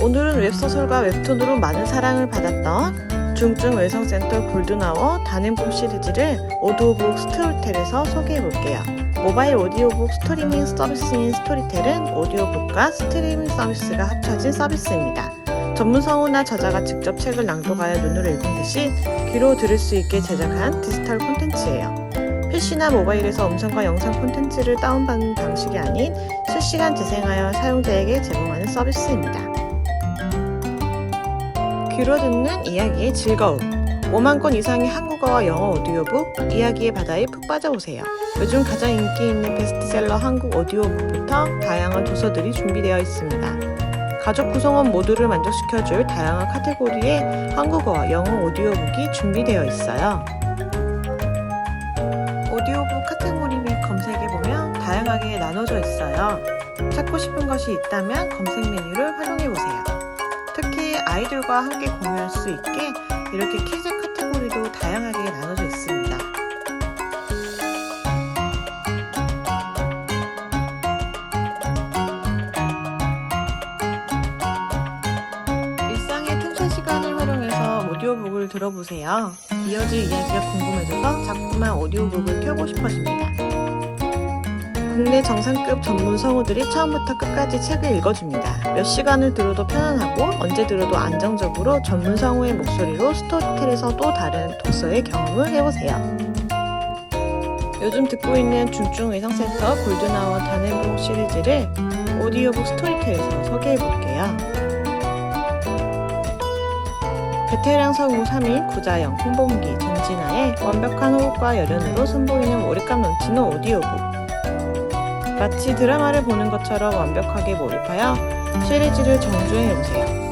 오늘은 웹소설과 웹툰으로 많은 사랑을 받았던 중증 외성센터 골든아워 단행본 시리즈를 오디오북 스토리텔에서 소개해볼게요. 모바일 오디오북 스트리밍 서비스인 스토리텔은 오디오북과 스트리밍 서비스가 합쳐진 서비스입니다. 전문 성우나 저자가 직접 책을 낭독하여 눈으로 읽은 듯이 귀로 들을 수 있게 제작한 디지털 콘텐츠예요. PC나 모바일에서 음성과 영상 콘텐츠를 다운받는 방식이 아닌 실시간 재생하여 사용자에게 제공하는 서비스입니다. 귀로 듣는 이야기의 즐거움. 5만 권 이상의 한국어와 영어 오디오북 이야기의 바다에 푹 빠져보세요. 요즘 가장 인기 있는 베스트셀러 한국 오디오북부터 다양한 도서들이 준비되어 있습니다. 가족 구성원 모두를 만족시켜줄 다양한 카테고리의 한국어와 영어 오디오북이 준비되어 있어요. 다양하게 나눠져 있어요. 찾고 싶은 것이 있다면 검색 메뉴를 활용해 보세요. 특히 아이들과 함께 공유할 수 있게 이렇게 키즈 카테고리도 다양하게 나눠져 있습니다. 일상의 틈새 시간을 활용해서 오디오북을 들어보세요. 이어질 이야기가 궁금해져서 자꾸만 오디오북을 켜고 싶어집니다. 국내 정상급 전문 성우들이 처음부터 끝까지 책을 읽어줍니다. 몇 시간을 들어도 편안하고 언제 들어도 안정적으로 전문 성우의 목소리로 스토리텔에서 또 다른 독서의 경험을 해보세요. 요즘 듣고 있는 중증 외상센터 골든아워 단행본 시리즈를 오디오북 스토리텔에서 소개해볼게요. 베테랑 성우 3인 구자영, 홍범기, 전진아의 완벽한 호흡과 열연으로 선보이는 몰입감 넘치는 오디오북. 마치 드라마를 보는 것처럼 완벽하게 몰입하여 시리즈를 정주행해보세요.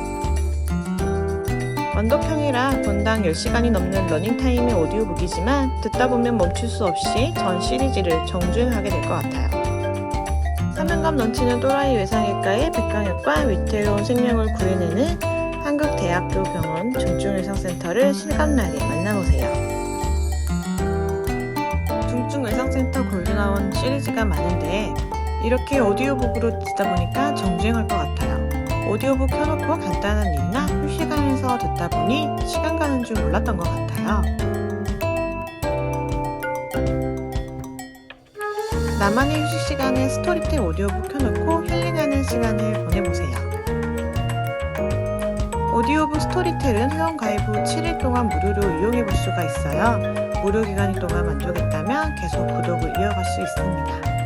완독형이라 본당 10시간이 넘는 러닝타임의 오디오북이지만 듣다 보면 멈출 수 없이 전 시리즈를 정주행하게 될 것 같아요. 사명감 넘치는 또라이 외상외과의 백강혁과 위태로운 생명을 구해내는 한국대학교 병원 중증외상센터를 실감나게 만나보세요. 시리즈가 많은데 이렇게 오디오북으로 듣다 보니까 정주행할 것 같아요. 오디오북 켜놓고 간단한 일이나 휴식하면서 듣다 보니 시간 가는 줄 몰랐던 것 같아요. 나만의 휴식 시간에 스토리텔 오디오북 켜놓고 힐링하는 시간을 보내보세요. 오디오북 스토리텔은 회원 가입 후 7일 동안 무료로 이용해 볼 수가 있어요. 무료 기간 동안 만족했다면 계속 구독을 이어갈 수 있습니다.